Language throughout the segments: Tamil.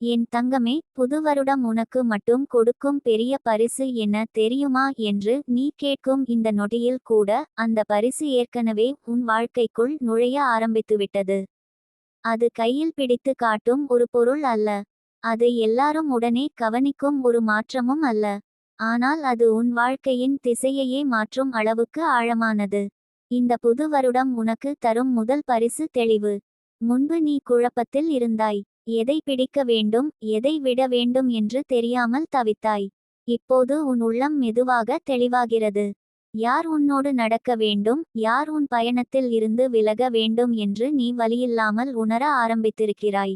என் தங்கமே புது வருடம் உனக்கு மட்டும் கொடுக்கும் பெரிய பரிசு என்ன தெரியுமா என்று நீ கேட்கும் இந்த நொடியில் கூட அந்த பரிசு ஏற்கனவே உன் வாழ்க்கைக்குள் நுழைய ஆரம்பித்துவிட்டது. அது கையில் பிடித்து காட்டும் ஒரு பொருள் அல்ல. அது எல்லாரும் உடனே கவனிக்கும் ஒரு மாற்றமும் அல்ல. ஆனால் அது உன் வாழ்க்கையின் திசையையே மாற்றும் அளவுக்கு ஆழமானது. இந்த புது வருடம் உனக்கு தரும் முதல் பரிசு தெளிவு. முன்பு நீ குழப்பத்தில் இருந்தாய். எதை பிடிக்க வேண்டும் எதை விட வேண்டும் என்று தெரியாமல் தவித்தாய். இப்போது உன் உள்ளம் மெதுவாக தெளிவாகிறது. யார் உன்னோடு நடக்க வேண்டும் யார் உன் பயணத்தில் இருந்து விலக வேண்டும் என்று நீ வழியில்லாமல் உணர ஆரம்பித்திருக்கிறாய்.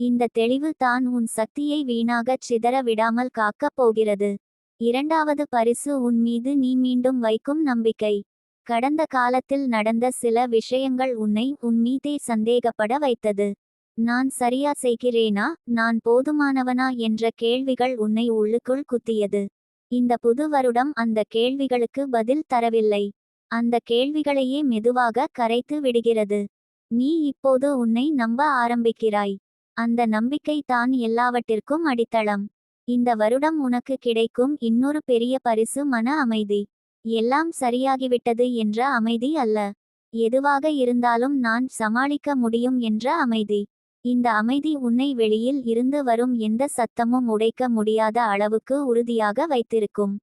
இந்த தெளிவு தான் உன் சக்தியை வீணாகச் சிதற விடாமல் காக்கப் போகிறது. இரண்டாவது பரிசு உன் மீது நீ மீண்டும் வைக்கும் நம்பிக்கை. கடந்த காலத்தில் நடந்த சில விஷயங்கள் உன்னை உன் மீதே சந்தேகப்பட வைத்தது. நான் சரியா செய்கிறேனா? நான் போதுமானவனா? என்ற கேள்விகள் உன்னை உள்ளுக்குள் குத்தியது. இந்த புது வருடம் அந்த கேள்விகளுக்கு பதில் தரவில்லை. அந்த கேள்விகளையே மெதுவாக கரைத்து விடுகிறது. நீ இப்போது உன்னை நம்ப ஆரம்பிக்கிறாய். அந்த நம்பிக்கை தான் எல்லாவற்றிற்கும் அடித்தளம். இந்த வருடம் உனக்கு கிடைக்கும் இன்னொரு பெரிய பரிசு மன அமைதி. எல்லாம் சரியாகிவிட்டது என்ற அமைதி அல்ல. எதுவாக இருந்தாலும் நான் சமாளிக்க முடியும் என்ற அமைதி. இந்த அமைதி உன்னை வெளியில் இருந்து வரும் எந்த சத்தமும் உடைக்க முடியாத அளவுக்கு உறுதியாக வைத்திருக்கும்.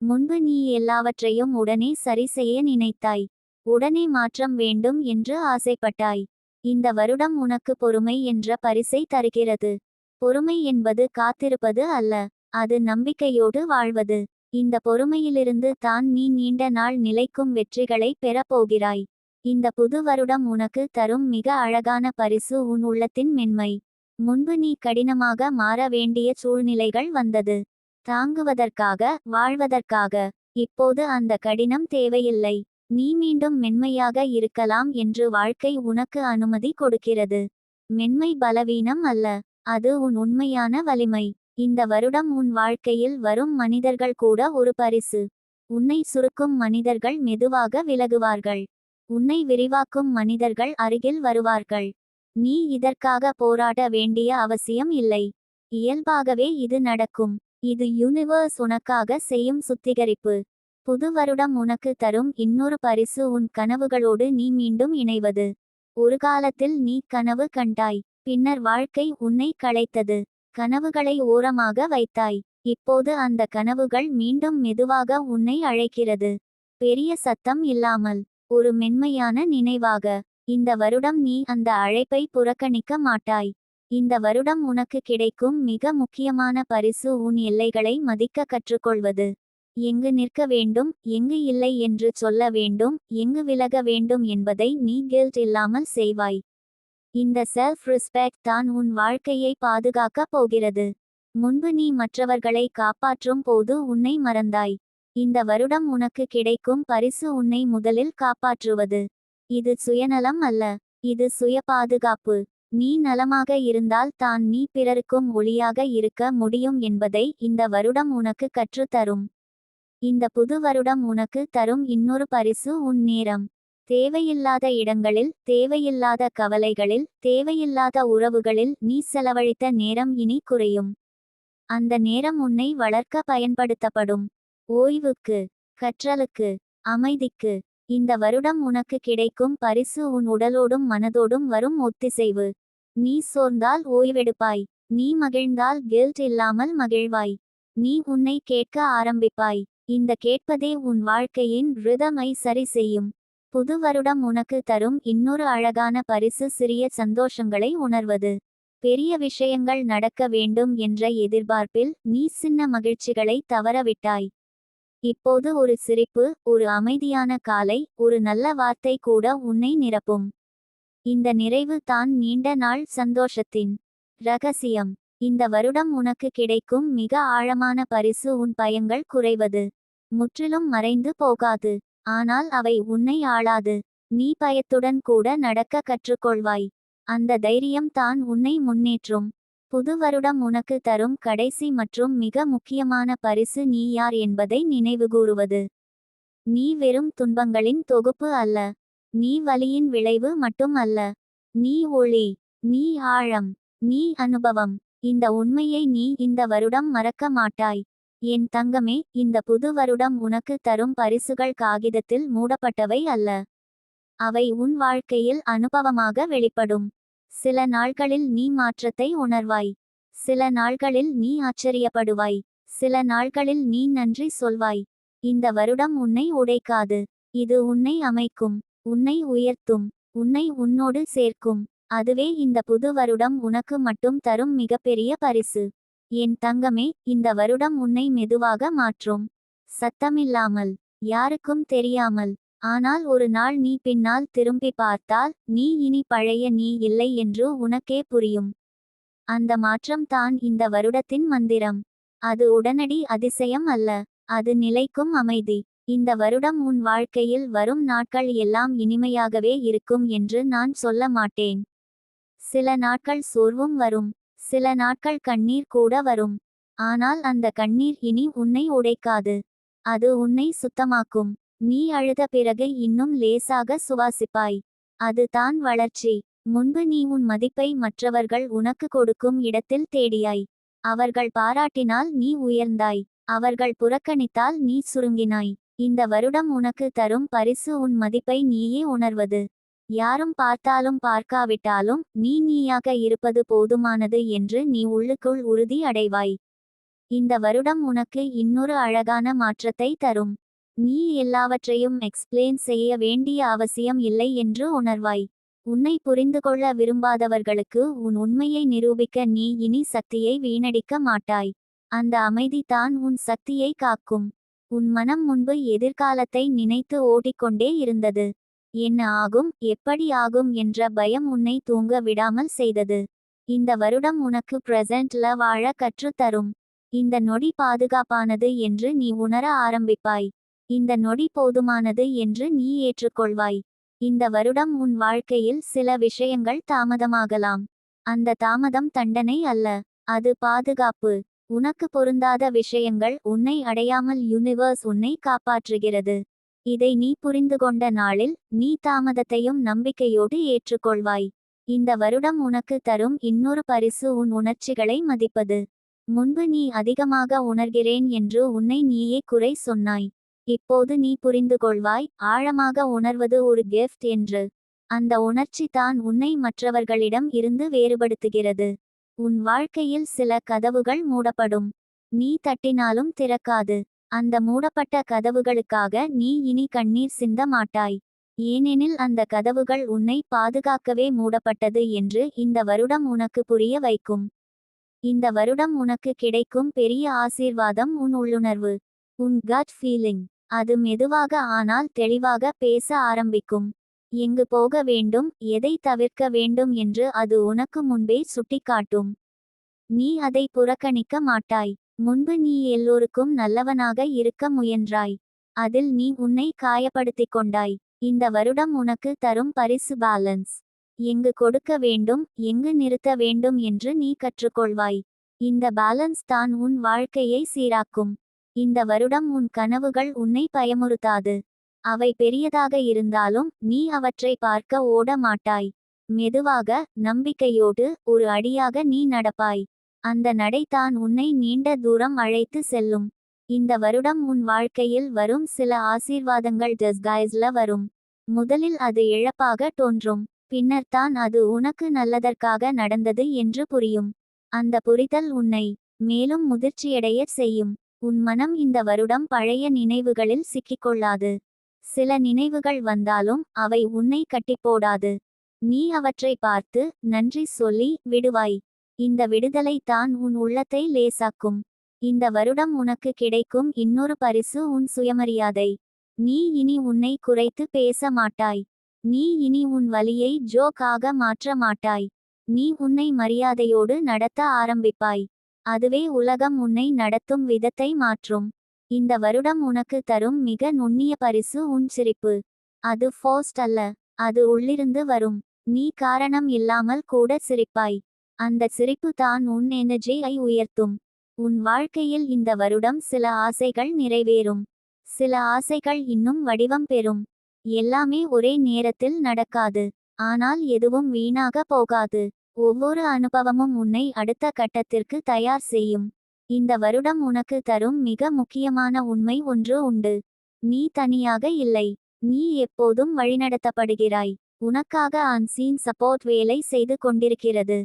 முன்பு நீ எல்லாவற்றையும் உடனே சரி செய்ய நினைத்தாய். உடனே மாற்றம் வேண்டும் என்று ஆசைப்பட்டாய். இந்த வருடம் உனக்கு பொறுமை என்ற பரிசை தருகிறது. பொறுமை என்பது காத்திருப்பது அல்ல அது நம்பிக்கையோடு வாழ்வது. இந்த பொறுமையிலிருந்து தான் நீ நீண்ட நாள் நிலைக்கும் வெற்றிகளை பெறப்போகிறாய். இந்த புது வருடம் உனக்கு தரும் மிக அழகான பரிசு உன் உள்ளத்தின் மென்மை. முன்பு நீ கடினமாக மாற வேண்டிய சூழ்நிலைகள் வந்தது. தாங்குவதற்காக வாழ்வதற்காக. இப்போது அந்த கடினம் தேவையில்லை. நீ மீண்டும் மென்மையாக இருக்கலாம் என்று வாழ்க்கை உனக்கு அனுமதி கொடுக்கிறது. மென்மை பலவீனம் அல்ல. அது உன் உண்மையான வலிமை. இந்த வருடம் உன் வாழ்க்கையில் வரும் மனிதர்கள் கூட ஒரு பரிசு. உன்னை சுருக்கும் மனிதர்கள் மெதுவாக விலகுவார்கள். உன்னை விரிவாக்கும் மனிதர்கள் அருகில் வருவார்கள். நீ இதற்காக போராட வேண்டிய அவசியம் இல்லை. இயல்பாகவே இது நடக்கும். இது யூனிவர்ஸ் உனக்காக செய்யும் சுத்திகரிப்பு. புது வருடம் உனக்கு தரும் இன்னொரு பரிசு உன் கனவுகளோடு நீ மீண்டும் இணைவது. ஒரு காலத்தில் நீ கனவு கண்டாய். பின்னர் வாழ்க்கை உன்னை களைத்தது. கனவுகளை ஓரமாக வைத்தாய். இப்போது அந்த கனவுகள் மீண்டும் மெதுவாக உன்னை அழைக்கிறது. பெரிய சத்தம் இல்லாமல். ஒரு மென்மையான நினைவாக இந்த வருடம் நீ அந்த அழைப்பை புறக்கணிக்க மாட்டாய். இந்த வருடம் உனக்கு கிடைக்கும் மிக முக்கியமான பரிசு உன் எல்லைகளை மதிக்க கற்றுக்கொள்வது. எங்கு நிற்க வேண்டும் எங்கு இல்லை என்று சொல்ல வேண்டும் எங்கு விலக வேண்டும் என்பதை நீ கில்ட் இல்லாமல் செய்வாய். இந்த செல்ஃப் ரெஸ்பெக்ட் தான் உன் வாழ்க்கையை பாதுகாக்கப் போகிறது. முன்பு நீ மற்றவர்களை காப்பாற்றும் போது உன்னை மறந்தாய். இந்த வருடம் உனக்கு கிடைக்கும் பரிசு உன்னை முதலில் காப்பாற்றுவது. இது சுயநலம் அல்ல. இது சுய பாதுகாப்பு நீ நலமாக இருந்தால் தான் நீ பிறருக்கும் ஒளியாக இருக்க முடியும் என்பதை இந்த வருடம் உனக்கு கற்றுத்தரும். இந்த புது வருடம் உனக்கு தரும் இன்னொரு பரிசு உன் நேரம். தேவையில்லாத இடங்களில் தேவையில்லாத கவலைகளில் தேவையில்லாத உறவுகளில் நீ செலவழித்த நேரம் இனி குறையும். அந்த நேரம் உன்னை வளர்க்க பயன்படுத்தப்படும். ஓய்வுக்கு கற்றலுக்கு அமைதிக்கு இந்த வருடம் உனக்கு கிடைக்கும் பரிசு உன் உடலோடும் மனதோடும் வரும் ஒத்திசைவு. நீ சோர்ந்தால் ஓய்வெடுப்பாய். நீ மகிழ்ந்தால் கில்ட் இல்லாமல் மகிழ்வாய். நீ உன்னை கேட்க ஆரம்பிப்பாய். இந்த கேட்பதே உன் வாழ்க்கையின் ரிதமை சரி செய்யும். புது வருடம் உனக்கு தரும் இன்னொரு அழகான பரிசு சிறிய சந்தோஷங்களை உணர்வது. பெரிய விஷயங்கள் நடக்க வேண்டும் என்ற எதிர்பார்ப்பில் நீ சின்ன மகிழ்ச்சிகளை தவறவிட்டாய். இப்போது ஒரு சிரிப்பு ஒரு அமைதியான காலை ஒரு நல்ல வார்த்தை கூட உன்னை நிரப்பும். இந்த நிறைவு தான் நீண்ட நாள் சந்தோஷத்தின் ரகசியம். இந்த வருடம் உனக்கு கிடைக்கும் மிக ஆழமான பரிசு உன் பயங்கள் குறைவது. முற்றிலும் மறைந்து போகாது. ஆனால் அவை உன்னை ஆளாது. நீ பயத்துடன் கூட நடக்க கற்றுக்கொள்வாய். அந்த தைரியம் தான் உன்னை முன்னேற்றும். புது வருடம் உனக்கு தரும் கடைசி மற்றும் மிக முக்கியமான பரிசு நீ யார் என்பதை நினைவுகூறுவது நீ வெறும் துன்பங்களின் தொகுப்பு அல்ல. நீ வலியின் விளைவு மட்டும் அல்ல. நீ ஒளி நீ ஆழம் நீ அனுபவம். இந்த உண்மையை நீ இந்த வருடம் மறக்க மாட்டாய். என் தங்கமே இந்த புது வருடம் உனக்கு தரும் பரிசுகள் காகிதத்தில் மூடப்பட்டவை அல்ல. அவை உன் வாழ்க்கையில் அனுபவமாக வெளிப்படும். சில நாள்களில் நீ மாற்றத்தை உணர்வாய். சில நாள்களில் நீ ஆச்சரியப்படுவாய். சில நாள்களில் நீ நன்றி சொல்வாய். இந்த வருடம் உன்னை உடைக்காது. இது உன்னை அமைக்கும். உன்னை உயர்த்தும். உன்னை உன்னோடு சேர்க்கும். அதுவே இந்த புது வருடம் உனக்கு மட்டும் தரும் மிகப்பெரிய பரிசு. என் தங்கமே இந்த வருடம் உன்னை மெதுவாக மாற்றும். சத்தமில்லாமல் யாருக்கும் தெரியாமல் ஆனால் ஒரு நாள் நீ பின்னால் திரும்பி பார்த்தால் நீ இனி பழைய நீ இல்லை என்று உனக்கே புரியும். அந்த மாற்றம் தான் இந்த வருடத்தின் மந்திரம். அது உடனடி அதிசயம் அல்ல அது நிலைக்கும் அமைதி. இந்த வருடம் உன் வாழ்க்கையில் வரும் நாட்கள் எல்லாம் இனிமையாகவே இருக்கும் என்று நான் சொல்ல மாட்டேன். சில நாட்கள் சோர்வும் வரும் சில நாட்கள் கண்ணீர் கூட வரும். ஆனால் அந்த கண்ணீர் இனி உன்னை உடைக்காது அது உன்னை சுத்தமாக்கும். நீ அழுத பிறகு இன்னும் லேசாக சுவாசிப்பாய். அது தான் வளர்ச்சி. முன்பு நீ உன் மதிப்பை மற்றவர்கள் உனக்கு கொடுக்கும் இடத்தில் தேடியாய். அவர்கள் பாராட்டினால் நீ உயர்ந்தாய். அவர்கள் புறக்கணித்தால் நீ சுருங்கினாய். இந்த வருடம் உனக்கு தரும் பரிசு உன் மதிப்பை நீயே உணர்வது. யாரும் பார்த்தாலும் பார்க்காவிட்டாலும் நீ நீயாக இருப்பது போதுமானது என்று நீ உள்ளுக்குள் உறுதி அடைவாய். இந்த வருடம் உனக்கு இன்னொரு அழகான மாற்றத்தை தரும். நீ எல்லாவற்றையும் எக்ஸ்பிளைன் செய்ய வேண்டிய அவசியம் இல்லை என்று உணர்வாய். உன்னை புரிந்து கொள்ள விரும்பாதவர்களுக்கு உன் உண்மையை நிரூபிக்க நீ இனி சக்தியை வீணடிக்க மாட்டாய். அந்த அமைதி தான் உன் சக்தியை காக்கும். உன் மனம் முன்பு எதிர்காலத்தை நினைத்து ஓடிக்கொண்டே இருந்தது. என்ன ஆகும் எப்படி ஆகும் என்ற பயம் உன்னை தூங்க விடாமல் செய்தது. இந்த வருடம் உனக்கு பிரசன்ட்ல வாழ கற்றுத்தரும். இந்த நொடி பாதுகாப்பானது என்று நீ உணர ஆரம்பிப்பாய். இந்த நொடி போதுமானது என்று நீ ஏற்றுக்கொள்வாய். இந்த வருடம் உன் வாழ்க்கையில் சில விஷயங்கள் தாமதமாகலாம். அந்த தாமதம் தண்டனை அல்ல. அது பாதுகாப்பு. உனக்கு பொருந்தாத விஷயங்கள் உன்னை அடையாமல் யூனிவர்ஸ் உன்னை காப்பாற்றுகிறது. இதை நீ புரிந்து கொண்ட நாளில் நீ தாமதத்தையும் நம்பிக்கையோடு ஏற்றுக்கொள்வாய். இந்த வருடம் உனக்கு தரும் இன்னொரு பரிசு உன் உணர்ச்சிகளை மதிப்பது. முன்பு நீ அதிகமாக உணர்கிறேன் என்று உன்னை நீயே குறை சொன்னாய். இப்போது நீ புரிந்து கொள்வாய் ஆழமாக உணர்வது ஒரு கிஃப்ட் என்று. அந்த உணர்ச்சி தான் உன்னை மற்றவர்களிடம் இருந்து வேறுபடுத்துகிறது. உன் வாழ்க்கையில் சில கதவுகள் மூடப்படும். நீ தட்டினாலும் திறக்காது. அந்த மூடப்பட்ட கதவுகளுக்காக நீ இனி கண்ணீர் சிந்த மாட்டாய். ஏனெனில் அந்த கதவுகள் உன்னை பாதுகாக்கவே மூடப்பட்டது என்று இந்த வருடம் உனக்கு புரிய வைக்கும். இந்த வருடம் உனக்கு கிடைக்கும் பெரிய ஆசீர்வாதம் உன் உள்ளுணர்வு. உன் கட் ஃபீலிங் அது மெதுவாக ஆனால் தெளிவாக பேச ஆரம்பிக்கும். எங்கு போக வேண்டும் எதை தவிர்க்க வேண்டும் என்று அது உனக்கு முன்பே சுட்டிக்காட்டும். நீ அதை புறக்கணிக்க மாட்டாய். முன்பு நீ எல்லோருக்கும் நல்லவனாக இருக்க முயன்றாய். அதில் நீ உன்னை காயப்படுத்திக் கொண்டாய். இந்த வருடம் உனக்கு தரும் பரிசு பேலன்ஸ் எங்கு கொடுக்க வேண்டும் எங்கு நிறுத்த வேண்டும் என்று நீ கற்றுக்கொள்வாய். இந்த பேலன்ஸ் தான் உன் வாழ்க்கையை சீராக்கும். இந்த வருடம் உன் கனவுகள் உன்னை பயமுறுத்தாது. அவை பெரியதாக இருந்தாலும் நீ அவற்றை பார்க்க ஓட மாட்டாய். மெதுவாக நம்பிக்கையோடு ஒரு அடியாக நீ நடப்பாய். அந்த நடை தான் உன்னை நீண்ட தூரம் அழைத்து செல்லும். இந்த வருடம் உன் வாழ்க்கையில் வரும் சில ஆசீர்வாதங்கள் டெஸ்கைஸ்ல வரும். முதலில் அது இழப்பாக தோன்றும். பின்னர் தான் அது உனக்கு நல்லதற்காக நடந்தது என்று புரியும். அந்த புரிதல் உன்னை மேலும் முதிர்ச்சியடைய செய்யும். உன் மனம் இந்த வருடம் பழைய நினைவுகளில் சிக்கிக்கொள்ளாது. சில நினைவுகள் வந்தாலும் அவை உன்னை கட்டிப்போடாது. நீ அவற்றை பார்த்து நன்றி சொல்லி விடுவாய். இந்த விடுதலை தான் உன் உள்ளத்தை லேசாக்கும். இந்த வருடம் உனக்கு கிடைக்கும் இன்னொரு பரிசு உன் சுயமரியாதை. நீ இனி உன்னை குறைத்து பேச மாட்டாய். நீ இனி உன் வலியை ஜோக்காக மாற்ற மாட்டாய். நீ உன்னை மரியாதையோடு நடத்த ஆரம்பிப்பாய். அதுவே உலகம் உன்னை நடத்தும் விதத்தை மாற்றும். இந்த வருடம் உனக்கு தரும் மிக நுண்ணிய பரிசு உன் சிரிப்பு. அது ஃபோஸ்ட் அல்ல அது உள்ளிருந்து வரும். நீ காரணம் இல்லாமல் கூட சிரிப்பாய். அந்த சிரிப்பு தான் உன் எனர்ஜியை உயர்த்தும். உன் வாழ்க்கையில் இந்த வருடம் சில ஆசைகள் நிறைவேறும். சில ஆசைகள் இன்னும் வடிவம் பெறும். எல்லாமே ஒரே நேரத்தில் நடக்காது. ஆனால் எதுவும் வீணாக போகாது. ஒவ்வொரு அனுபவமும் உன்னை அடுத்த கட்டத்திற்கு தயார் செய்யும். இந்த வருடம் உனக்கு தரும் மிக முக்கியமான உண்மை ஒன்று உண்டு. நீ தனியாக இல்லை. நீ எப்போதும் வழிநடத்தப்படுகிறாய். உனக்காக அன்சீன் சப்போர்ட் வேலை செய்து கொண்டிருக்கிறது.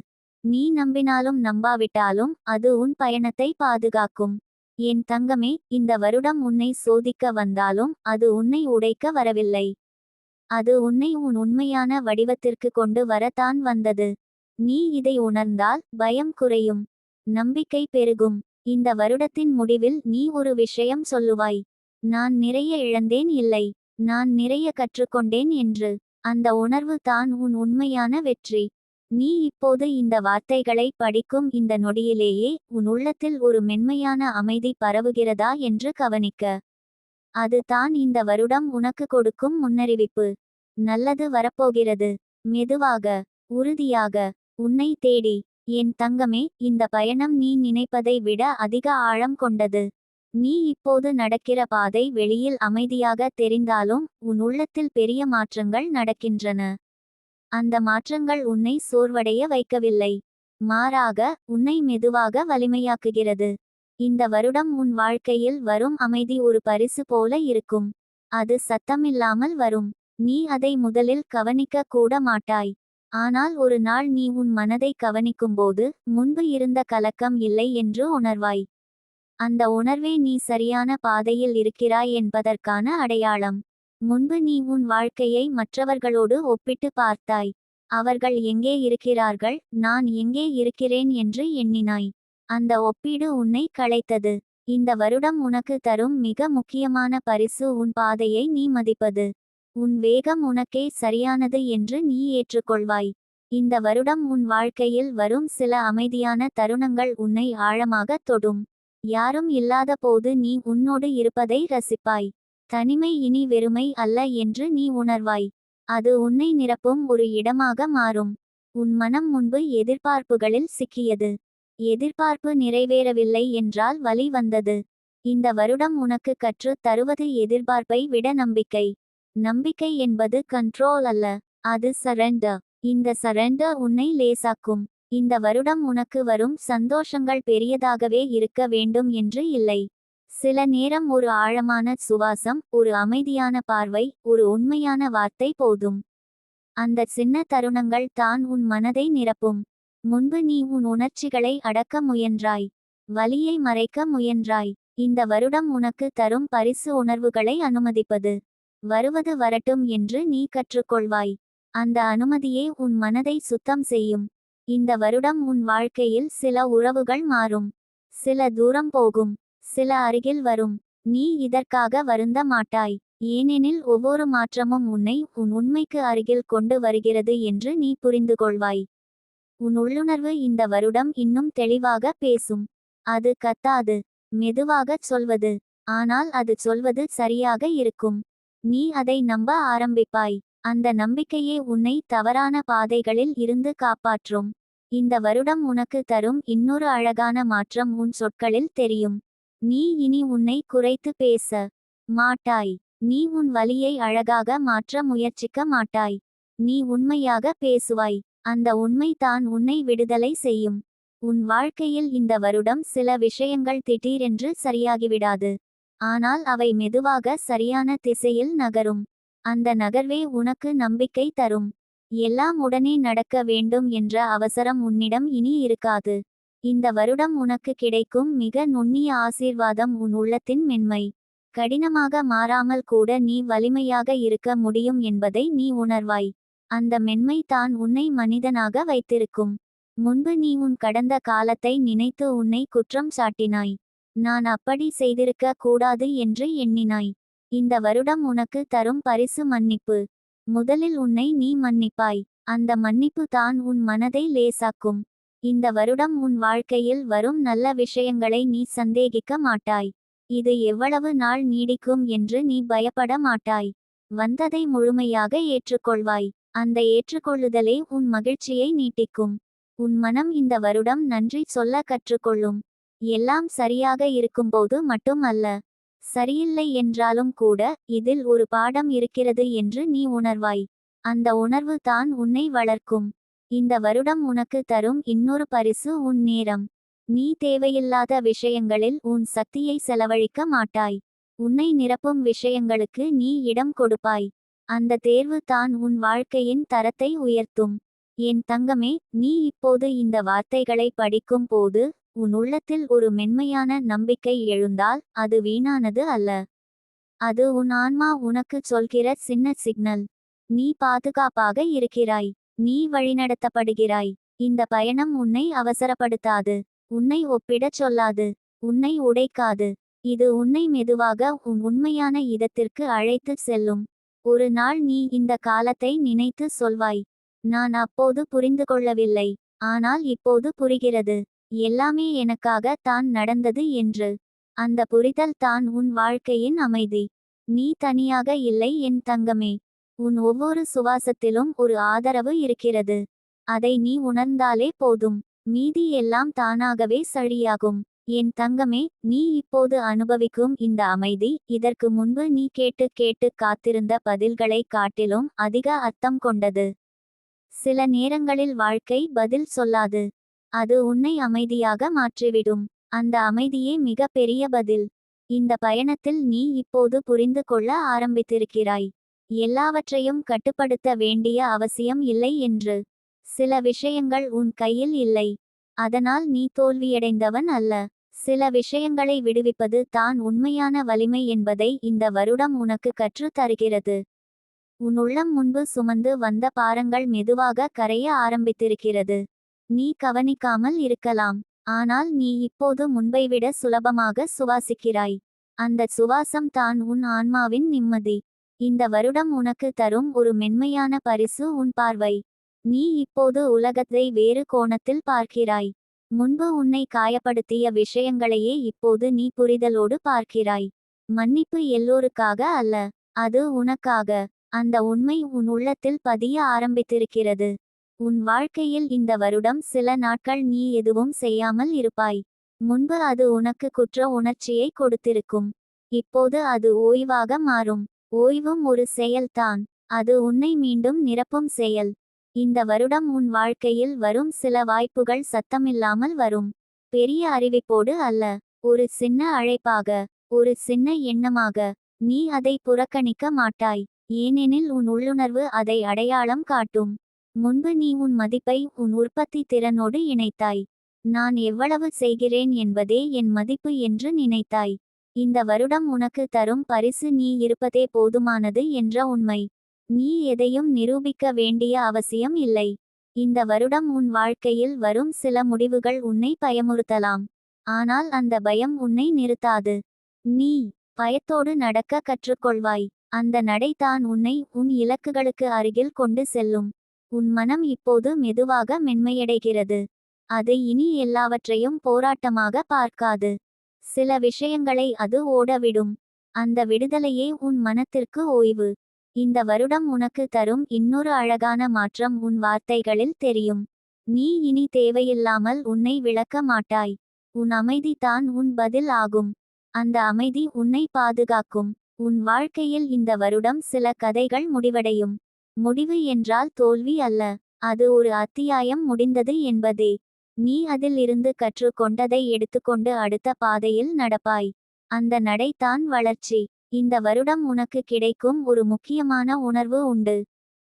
நீ நம்பினாலும் நம்பாவிட்டாலும் அது உன் பயணத்தை பாதுகாக்கும். என் தங்கமே இந்த வருடம் உன்னை சோதிக்க வந்தாலும் அது உன்னை உடைக்க வரவில்லை. அது உன்னை உன் உண்மையான வடிவத்திற்கு கொண்டு வரத்தான் வந்தது. நீ இதை உணர்ந்தால் பயம் குறையும். நம்பிக்கை பெருகும். இந்த வருடத்தின் முடிவில் நீ ஒரு விஷயம் சொல்லுவாய். நான் நிறைய இழந்தேன் இல்லை. நான் நிறைய கற்றுக்கொண்டேன் என்று. அந்த உணர்வு தான் உன் உண்மையான வெற்றி. நீ இப்போது இந்த வார்த்தைகளை படிக்கும் இந்த நொடியிலேயே உன் உள்ளத்தில் ஒரு மென்மையான அமைதி பரவுகிறதா என்று கவனிக்க. அது தான் இந்த வருடம் உனக்கு கொடுக்கும் முன்னறிவிப்பு. நல்லது வரப்போகிறது. மெதுவாக உறுதியாக உன்னை தேடி. என் தங்கமே இந்த பயணம் நீ நினைப்பதை விட அதிக ஆழம் கொண்டது. நீ இப்போது நடக்கிற பாதை வெளியில் அமைதியாக தெரிந்தாலும் உன் உள்ளத்தில் பெரிய மாற்றங்கள் நடக்கின்றன. அந்த மாற்றங்கள் உன்னை சோர்வடைய வைக்கவில்லை. மாறாக உன்னை மெதுவாக வலிமையாக்குகிறது. இந்த வருடம் உன் வாழ்க்கையில் வரும் அமைதி ஒரு பரிசு போல இருக்கும். அது சத்தமில்லாமல் வரும். நீ அதை முதலில் கவனிக்க கூட மாட்டாய். ஆனால் ஒரு நாள் நீ உன் மனதை கவனிக்கும்போது முன்பு இருந்த கலக்கம் இல்லை என்று உணர்வாய். அந்த உணர்வே நீ சரியான பாதையில் இருக்கிறாய் என்பதற்கான அடையாளம். முன்பு நீ உன் வாழ்க்கையை மற்றவர்களோடு ஒப்பிட்டு பார்த்தாய். அவர்கள் எங்கே இருக்கிறார்கள்? நான் எங்கே இருக்கிறேன்? என்று எண்ணினாய். அந்த ஒப்பீடு உன்னை களைத்தது. இந்த வருடம் உனக்கு தரும் மிக முக்கியமான பரிசு உன் பாதையை நீ மதிப்பது. உன் வேகம் உனக்கே சரியானது என்று நீ ஏற்றுக்கொள்வாய். இந்த வருடம் உன் வாழ்க்கையில் வரும் சில அமைதியான தருணங்கள் உன்னை ஆழமாக தொடும். யாரும் இல்லாத போது நீ உன்னோடு இருப்பதை ரசிப்பாய். தனிமை இனி வெறுமை அல்ல என்று நீ உணர்வாய். அது உன்னை நிரப்பும் ஒரு இடமாக மாறும். உன் மனம் முன்பு எதிர்பார்ப்புகளில் சிக்கியது. எதிர்பார்ப்பு நிறைவேறவில்லை என்றால் வலி வந்தது. இந்த வருடம் உனக்கு கற்று தருவது எதிர்பார்ப்பை விட நம்பிக்கை. நம்பிக்கை என்பது கண்ட்ரோல் அல்ல அது சரண்டர் இந்த சரண்டர் உன்னை லேசாக்கும். இந்த வருடம் உனக்கு வரும் சந்தோஷங்கள் பெரியதாகவே இருக்க வேண்டும் என்று இல்லை. சில நேரம் ஒரு ஆழமான சுவாசம் ஒரு அமைதியான பார்வை ஒரு உண்மையான வார்த்தை போதும். அந்த சின்ன தருணங்கள் தான் உன் மனதை நிரப்பும். முன்பு நீ உன் உணர்ச்சிகளை அடக்க முயன்றாய். வலியை மறைக்க முயன்றாய். இந்த வருடம் உனக்கு தரும் பரிசு உணர்வுகளை அனுமதிப்பது. வருவது வரட்டும் என்று நீ கற்றுக்கொள்வாய். அந்த அனுமதியே உன் மனதை சுத்தம் செய்யும். இந்த வருடம் உன் வாழ்க்கையில் சில உறவுகள் மாறும். சில தூரம் போகும். சில அருகில் வரும். நீ இதற்காக வருந்த மாட்டாய். ஏனெனில் ஒவ்வொரு மாற்றமும் உன்னை உன் உண்மைக்கு அருகில் கொண்டு வருகிறது என்று நீ புரிந்து கொள்வாய் உன் உள்ளுணர்வு இந்த வருடம் இன்னும் தெளிவாக பேசும். அது கத்தாது. மெதுவாகச் சொல்வது. ஆனால் அது சொல்வது சரியாக இருக்கும். நீ அதை நம்ப ஆரம்பிப்பாய். அந்த நம்பிக்கையே உன்னை தவறான பாதைகளில் இருந்து காப்பாற்றும். இந்த வருடம் உனக்கு தரும் இன்னொரு அழகான மாற்றம் உன் சொற்களில் தெரியும். நீ இனி உன்னை குறைத்து பேச மாட்டாய். நீ உன் வலியை அழகாக மாற்ற முயற்சிக்க மாட்டாய். நீ உண்மையாக பேசுவாய். அந்த உண்மை தான் உன்னை விடுதலை செய்யும். உன் வாழ்க்கையில் இந்த வருடம் சில விஷயங்கள் திடீரென்று சரியாகிவிடாது. ஆனால் அவை மெதுவாக சரியான திசையில் நகரும். அந்த நகர்வே உனக்கு நம்பிக்கை தரும். எல்லாம் உடனே நடக்க வேண்டும் என்ற அவசரம் உன்னிடம் இனி இருக்காது. இந்த வருடம் உனக்கு கிடைக்கும் மிக நுண்ணிய ஆசீர்வாதம் உன் உள்ளத்தின் மென்மை. கடினமாக மாறாமல் கூட நீ வலிமையாக இருக்க முடியும் என்பதை நீ உணர்வாய். அந்த மென்மை தான் உன்னை மனிதனாக வைத்திருக்கும். முன்பு நீ உன் கடந்த காலத்தை நினைத்து உன்னை குற்றம் சாட்டினாய். நான் அப்படி செய்திருக்க கூடாது என்று எண்ணினாய். இந்த வருடம் உனக்கு தரும் பரிசு மன்னிப்பு. முதலில் உன்னை நீ மன்னிப்பாய். அந்த மன்னிப்பு தான் உன் மனதை லேசாக்கும். இந்த வருடம் உன் வாழ்க்கையில் வரும் நல்ல விஷயங்களை நீ சந்தேகிக்க மாட்டாய். இது எவ்வளவு நாள் நீடிக்கும் என்று நீ பயப்பட மாட்டாய். வந்ததை முழுமையாக ஏற்றுக்கொள்வாய். அந்த ஏற்றுக்கொள்ளுதலே உன் மகிழ்ச்சியை நீட்டிக்கும். உன் மனம் இந்த வருடம் நன்றி சொல்ல கற்றுக்கொள்ளும். எல்லாம் சரியாக இருக்கும்போது மட்டும் அல்ல. சரியில்லை என்றாலும் கூட இதில் ஒரு பாடம் இருக்கிறது என்று நீ உணர்வாய். அந்த உணர்வு தான் உன்னை வளர்க்கும். இந்த வருடம் உனக்கு தரும் இன்னொரு பரிசு உன் நேரம். நீ தேவையில்லாத விஷயங்களில் உன் சக்தியை செலவழிக்க மாட்டாய். உன்னை நிரப்பும் விஷயங்களுக்கு நீ இடம் கொடுப்பாய். அந்த தேர்வு தான் உன் வாழ்க்கையின் தரத்தை உயர்த்தும். என் தங்கமே நீ இப்போது இந்த வார்த்தைகளை படிக்கும் போது உன் உள்ளத்தில் ஒரு மென்மையான நம்பிக்கை எழுந்தால் அது வீணானது அல்ல. அது உன் ஆன்மா உனக்கு சொல்கிற சின்ன சிக்னல். நீ பாதுகாப்பாக இருக்கிறாய். நீ வழிநடத்தப்படுகிறாய். இந்த பயணம் உன்னை அவசரப்படுத்தாது. உன்னை ஒப்பிடச் சொல்லாது. உன்னை உடைக்காது. இது உன்னை மெதுவாக உன் உண்மையான இதத்திற்கு அழைத்துச் செல்லும். ஒரு நாள் நீ இந்த காலத்தை நினைத்து சொல்வாய். நான் அப்போது புரிந்து கொள்ளவில்லை. ஆனால் இப்போது புரிகிறது. எல்லாமே எனக்காக தான் நடந்தது என்று. அந்த புரிதல் தான் உன் வாழ்க்கையின் அமைதி. நீ தனியாக இல்லை என் தங்கமே. உன் ஒவ்வொரு சுவாசத்திலும் ஒரு ஆதரவு இருக்கிறது. அதை நீ உணர்ந்தாலே போதும். மீதி எல்லாம் தானாகவே சரியாகும். என் தங்கமே நீ இப்போது அனுபவிக்கும் இந்த அமைதி இதற்கு முன்பு நீ கேட்டு கேட்டு காத்திருந்த பதில்களை காட்டிலும் அதிக அர்த்தம் கொண்டது. சில நேரங்களில் வாழ்க்கை பதில் சொல்லாது. அது உன்னை அமைதியாக மாற்றிவிடும். அந்த அமைதியே மிக பெரிய பதில். இந்த பயணத்தில் நீ இப்போது புரிந்து கொள்ள ஆரம்பித்திருக்கிறாய். எல்லாவற்றையும் கட்டுப்படுத்த வேண்டிய அவசியம் இல்லை என்று. சில விஷயங்கள் உன் கையில் இல்லை. அதனால் நீ தோல்வியடைந்தவன் அல்ல. சில விஷயங்களை விடுவிப்பது தான் உண்மையான வலிமை என்பதை இந்த வருடம் உனக்கு கற்றுத் தருகிறது. உன் உள்ளம் முன்பு சுமந்து வந்த பாரங்கள் மெதுவாக கரைய ஆரம்பித்திருக்கிறது. நீ கவனிக்காமல் இருக்கலாம். ஆனால் நீ இப்போது முன்பைவிட சுலபமாக சுவாசிக்கிறாய். அந்த சுவாசம் தான் உன் ஆன்மாவின் நிம்மதி. இந்த வருடம் உனக்கு தரும் ஒரு மென்மையான பரிசு உன் பார்வை. நீ இப்போது உலகத்தை வேறு கோணத்தில் பார்க்கிறாய். முன்பு உன்னை காயப்படுத்திய விஷயங்களையே இப்போது நீ புரிதலோடு பார்க்கிறாய். மன்னிப்பு எல்லோருக்காக அல்ல அது உனக்காக. அந்த உண்மை உன் உள்ளத்தில் பதிய ஆரம்பித்திருக்கிறது. உன் வாழ்க்கையில் இந்த வருடம் சில நாட்கள் நீ எதுவும் செய்யாமல் இருப்பாய். முன்பு அது உனக்கு குற்ற உணர்ச்சியை கொடுத்திருக்கும். இப்போது அது ஓய்வாக மாறும். ஓய்வும் ஒரு செயல்தான் அது உன்னை மீண்டும் நிரப்பும் செயல். இந்த வருடம் உன் வாழ்க்கையில் வரும் சில வாய்ப்புகள் சத்தமில்லாமல் வரும். பெரிய அறிவிப்போடு அல்ல. ஒரு சின்ன அழைப்பாக ஒரு சின்ன எண்ணமாக நீ அதை புறக்கணிக்க மாட்டாய். ஏனெனில் உன் உள்ளுணர்வு அதை அடையாளம் காட்டும். முன்பு நீ உன் மதிப்பை உன் உற்பத்தி திறனோடு இணைத்தாய். நான் எவ்வளவு செய்கிறேன் என்பதே என் மதிப்பு என்று நினைத்தாய். இந்த வருடம் உனக்கு தரும் பரிசு நீ இருப்பதே போதுமானது என்ற உண்மை. நீ எதையும் நிரூபிக்க வேண்டிய அவசியம் இல்லை. இந்த வருடம் உன் வாழ்க்கையில் வரும் சில முடிவுகள் உன்னை பயமுறுத்தலாம். ஆனால் அந்த பயம் உன்னை நிறுத்தாது. நீ பயத்தோடு நடக்க கற்றுக்கொள்வாய். அந்த நடைதான் உன்னை உன் இலக்குகளுக்கு அருகில் கொண்டு செல்லும். உன் மனம் இப்போது மெதுவாக மென்மையடைகிறது. அது இனி எல்லாவற்றையும் போராட்டமாக பார்க்காது. சில விஷயங்களை அது ஓடவிடும். அந்த விடுதலையே உன் மனத்திற்கு ஓய்வு. இந்த வருடம் உனக்கு தரும் இன்னொரு அழகான மாற்றம் உன் வார்த்தைகளில் தெரியும். நீ இனி தேவையில்லாமல் உன்னை விளக்க மாட்டாய். உன் அமைதி தான் உன் பதில் ஆகும். அந்த அமைதி உன்னை பாதுகாக்கும். உன் வாழ்க்கையில் இந்த வருடம் சில கதைகள் முடிவடையும். முடிவு என்றால் தோல்வி அல்ல. அது ஒரு அத்தியாயம் முடிந்தது என்பதே. நீ அதில் இருந்து கற்றுக்கொண்டதை எடுத்துக்கொண்டு அடுத்த பாதையில் நடப்பாய். அந்த நடைதான் வளர்ச்சி. இந்த வருடம் உனக்கு கிடைக்கும் ஒரு முக்கியமான உணர்வு உண்டு.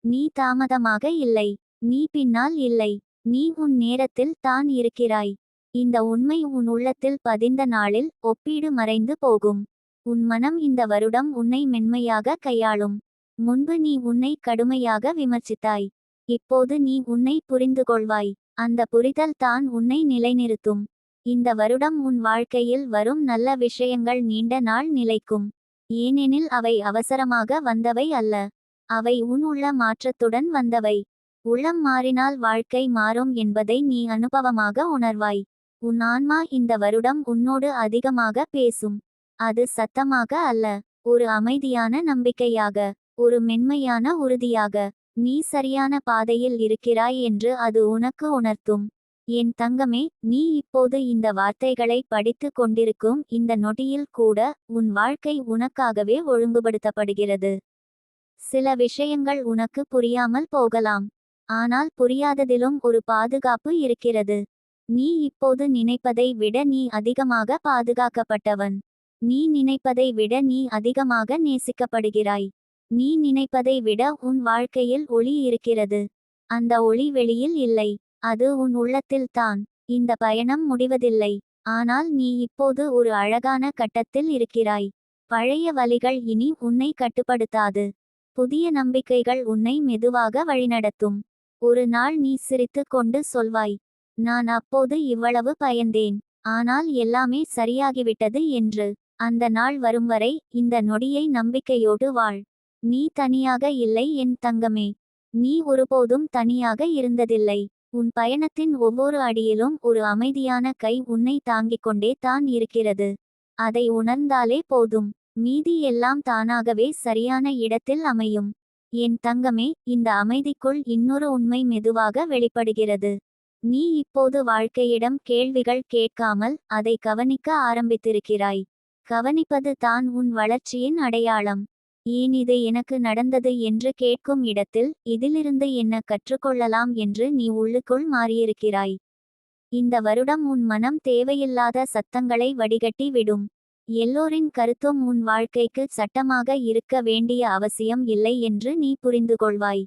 நீ தாமதமாக இல்லை. நீ பின்னால் இல்லை. நீ உன் நேரத்தில் தான் இருக்கிறாய். இந்த உண்மை உன் உள்ளத்தில் பதிந்த நாளில் ஒப்பீடு மறைந்து போகும். உன் மனம் இந்த வருடம் உன்னை மென்மையாக கையாளும். முன்பு நீ உன்னை கடுமையாக விமர்சித்தாய். இப்போது நீ உன்னை புரிந்து கொள்வாய் அந்த புரிதல் தான் உன்னை நிலைநிறுத்தும். இந்த வருடம் உன் வாழ்க்கையில் வரும் நல்ல விஷயங்கள் நீண்ட நாள் நிலைக்கும். ஏனெனில் அவை அவசரமாக வந்தவை அல்ல. அவை உன் உள்ள மாற்றத்துடன் வந்தவை. உள்ளம் மாறினால் வாழ்க்கை மாறும் என்பதை நீ அனுபவமாக உணர்வாய். உன் ஆன்மா இந்த வருடம் உன்னோடு அதிகமாக பேசும். அது சத்தமாக அல்ல. ஒரு அமைதியான நம்பிக்கையாக. ஒரு மென்மையான உறுதியாக நீ சரியான பாதையில் இருக்கிறாய் என்று அது உனக்கு உணர்த்தும். என் தங்கமே நீ இப்போது இந்த வார்த்தைகளை படித்து கொண்டிருக்கும் இந்த நொடியில் கூட உன் வாழ்க்கை உனக்காகவே ஒழுங்குபடுத்தப்படுகிறது. சில விஷயங்கள் உனக்கு புரியாமல் போகலாம். ஆனால் புரியாததிலும் ஒரு பாதுகாப்பு இருக்கிறது. நீ இப்போது நினைப்பதை விட நீ அதிகமாக பாதுகாக்கப்பட்டவன். நீ நினைப்பதை விட நீ அதிகமாக நேசிக்கப்படுகிறாய். நீ நினைப்பதை விட உன் வாழ்க்கையில் ஒளி இருக்கிறது. அந்த ஒளி வெளியில் இல்லை. அது உன் உள்ளத்தில் தான். இந்த பயணம் முடிவதில்லை. ஆனால் நீ இப்போது ஒரு அழகான கட்டத்தில் இருக்கிறாய். பழைய வலிகள் இனி உன்னை கட்டுப்படுத்தாது. புதிய நம்பிக்கைகள் உன்னை மெதுவாக வழிநடத்தும். ஒரு நாள் நீ சிரித்துக் கொண்டு சொல்வாய் நான் அப்போது இவ்வளவு பயந்தேன். ஆனால் எல்லாமே சரியாகிவிட்டது என்று. அந்த நாள் வரும் வரை இந்த நொடியை நம்பிக்கையோடு வாழ். நீ தனியாக இல்லை என் தங்கமே. நீ ஒருபோதும் தனியாக இருந்ததில்லை. உன் பயணத்தின் ஒவ்வொரு அடியிலும் ஒரு அமைதியான கை உன்னை தாங்கிக் கொண்டே தான் இருக்கிறது. அதை உணர்ந்தாலே போதும். மீதி எல்லாம் தானாகவே சரியான இடத்தில் அமையும். என் தங்கமே இந்த அமைதிக்குள் இன்னொரு உண்மை மெதுவாக வெளிப்படுகிறது. நீ இப்போது வாழ்க்கையிடம் கேள்விகள் கேட்காமல் அதை கவனிக்க ஆரம்பித்திருக்கிறாய். கவனிப்பது தான் உன் வளர்ச்சியின் அடையாளம். ஏன் இது எனக்கு நடந்தது என்று கேட்கும் இடத்தில் இதிலிருந்து என்ன கற்றுக்கொள்ளலாம் என்று நீ உள்ளுக்குள் மாறியிருக்கிறாய். இந்த வருடம் உன் மனம் தேவையில்லாத சத்தங்களை வடிகட்டி விடும். எல்லோரின் கருத்தும் உன் வாழ்க்கைக்கு சட்டமாக இருக்க வேண்டிய அவசியம் இல்லை என்று நீ புரிந்து கொள்வாய்.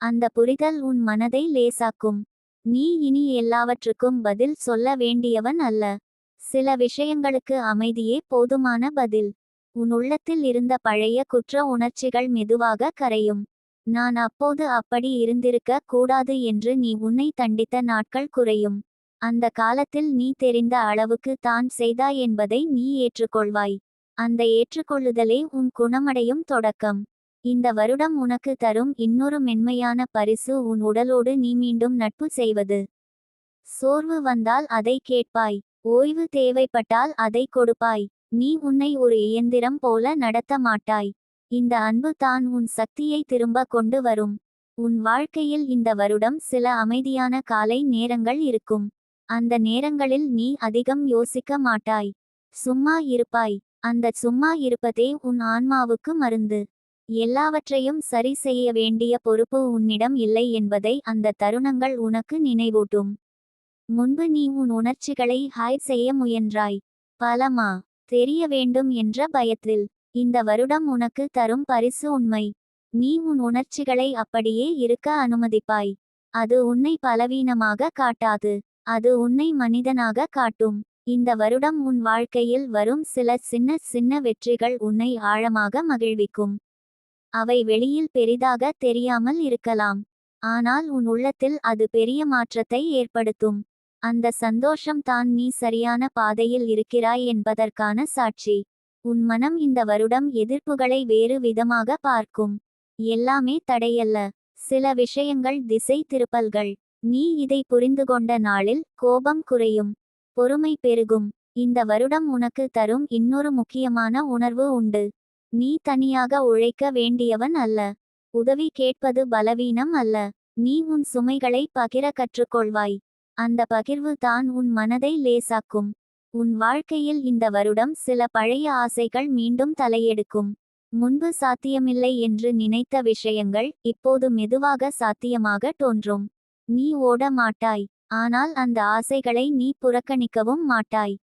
அந்த புரிதல் உன் மனதை லேசாக்கும். நீ இனி எல்லாவற்றுக்கும் பதில் சொல்ல வேண்டியவன் அல்ல. சில விஷயங்களுக்கு அமைதியே போதுமான பதில். உன் உள்ளத்தில் இருந்த பழைய குற்ற உணர்ச்சிகள் மெதுவாக கரையும். நான் அப்போது அப்படி இருந்திருக்க கூடாது என்று நீ உன்னை தண்டித்த நாட்கள் குறையும். அந்த காலத்தில் நீ தெரிந்த அளவுக்கு தான் செய்தாய் என்பதை நீ ஏற்றுக்கொள்வாய். அந்த ஏற்றுக்கொள்ளுதலே உன் குணமடையும் தொடக்கம். இந்த வருடம் உனக்கு தரும் இன்னொரு மென்மையான பரிசு உன் உடலோடு நீ மீண்டும் நட்பு செய்வது. சோர்வு வந்தால் அதை கேட்பாய். ஓய்வு தேவைப்பட்டால் அதை கொடுப்பாய். நீ உன்னை ஒரு இயந்திரம் போல நடத்த மாட்டாய். இந்த அன்பு தான் உன் சக்தியை திரும்ப கொண்டு வரும். உன் வாழ்க்கையில் இந்த வருடம் சில அமைதியான காலை நேரங்கள் இருக்கும். அந்த நேரங்களில் நீ அதிகம் யோசிக்க மாட்டாய். சும்மா இருப்பாய். அந்த சும்மா இருப்பதே உன் ஆன்மாவுக்கு மருந்து. எல்லாவற்றையும் சரி செய்ய வேண்டிய பொறுப்பு உன்னிடம் இல்லை என்பதை அந்த தருணங்கள் உனக்கு நினைவூட்டும். முன்பு நீ உன் உணர்ச்சிகளை ஹாய் செய்ய முயன்றாய். பலமா? தெரிய வேண்டும் என்ற பயத்தில் இந்த வருடம் உனக்கு தரும் பரிசு உண்மை. நீ உன் உணர்ச்சிகளை அப்படியே இருக்க அனுமதிப்பாய். அது உன்னை பலவீனமாக காட்டாது. அது உன்னை மனிதனாக காட்டும். இந்த வருடம் உன் வாழ்க்கையில் வரும் சில சின்ன சின்ன வெற்றிகள் உன்னை ஆழமாக மகிழ்விக்கும். அவை வெளியில் பெரிதாக தெரியாமல் இருக்கலாம். ஆனால் உன் உள்ளத்தில் அது பெரிய மாற்றத்தை ஏற்படுத்தும். அந்த சந்தோஷம் தான் நீ சரியான பாதையில் இருக்கிறாய் என்பதற்கான சாட்சி. உன் மனம் இந்த வருடம் எதிர்ப்புகளை வேறு விதமாக பார்க்கும். எல்லாமே தடையல்ல. சில விஷயங்கள் திசை திருப்பல்கள். நீ இதை புரிந்து கொண்ட நாளில் கோபம் குறையும். பொறுமை பெருகும். இந்த வருடம் உனக்கு தரும் இன்னொரு முக்கியமான உணர்வு உண்டு. நீ தனியாக உழைக்க வேண்டியவன் அல்ல. உதவி கேட்பது பலவீனம் அல்ல. நீ உன் சுமைகளை பகிர கற்றுக்கொள்வாய். அந்த பகிர்வு தான் உன் மனதை லேசாக்கும். உன் வாழ்க்கையில் இந்த வருடம் சில பழைய ஆசைகள் மீண்டும் தலையெடுக்கும். முன்பு சாத்தியமில்லை என்று நினைத்த விஷயங்கள் இப்போது மெதுவாக சாத்தியமாக தோன்றும். நீ ஓட மாட்டாய் ஆனால் அந்த ஆசைகளை நீ புறக்கணிக்கவும் மாட்டாய்.